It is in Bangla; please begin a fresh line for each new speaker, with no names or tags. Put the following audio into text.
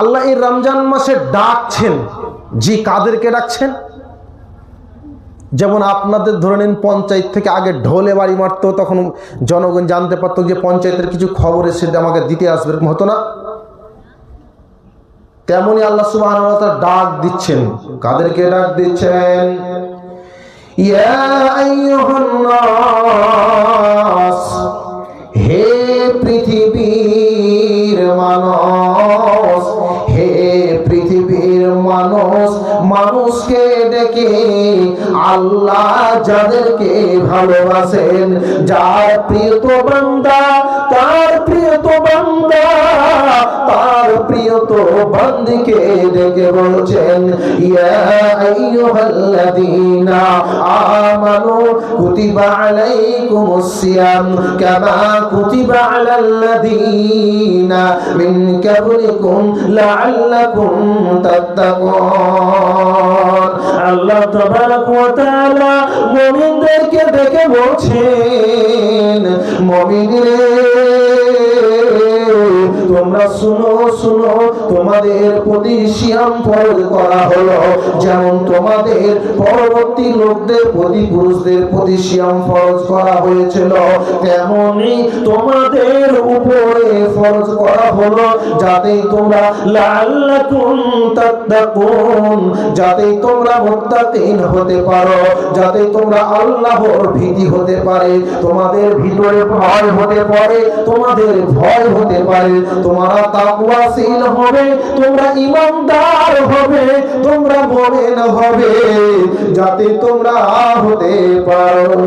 আল্লাহ এই রমজান মাসে ডাকছেন। জি কাদেরকে ডাকছেন? যেমন আপনাদের ধরে নিন পঞ্চায়েত থেকে আগে ঢোলে বাড়ি মারতো, তখন জনগণ জানতে পারতো যে পঞ্চায়েতের কিছু খবর এসে আমাকে দিতে আসবে, এরকম হতো না? তেমনি আল্লাহ সুবাহ ডাক দিচ্ছেন। কাদেরকে ডাক দিচ্ছেন? ইয়া পৃথিবীর মানুষ, মানুষকে দেখে আল্লাহ যাদেরকে ভালোবাসেন, যার প্রিয়ত বান্দা, তার প্রিয়ত বান্দা, তার প্রিয়ত বান্দিকে ডেকে বলছেন, ইয়া আইয়ুহাল্লাযীনা আমানু কুতিবা আলাইকুমুস সিয়াম কামা কুতিবা আলাল্লাযীনা মিন ক্বাবলিকুম লাআল্লাকুম তাত্তাকুন আল্লাহ তাবারক ওয়া তাআলা মুমিনদেরকে ডেকে বলছেন, মুমিনরে তোমরা শুনো শুনো, তোমাদের প্রতি সিয়াম করা হলো। যেমন তোমাদের পরবর্তী লোকদের প্রতি, পুরুষদের প্রতি সিয়াম ফরজ করা হয়েছিল, তেমনি তোমাদের উপরে ফরজ করা হলো যাতে তোমরা লাল্লাকুম তাত্তাকুন, যাতে তোমরা মুত্তাকিন হতে পারো, যাতে তোমরা আল্লাহর ভীতি হতে পারে, তোমাদের ভিতরে ভয় হতে পারে, তোমাদের ভয় হতে পারে, তোমরা তাকওয়াশীল হবে, তোমরা ইমানদার হবে, তোমরা মোমেন হবে, যাতে তোমরা হতে পারো।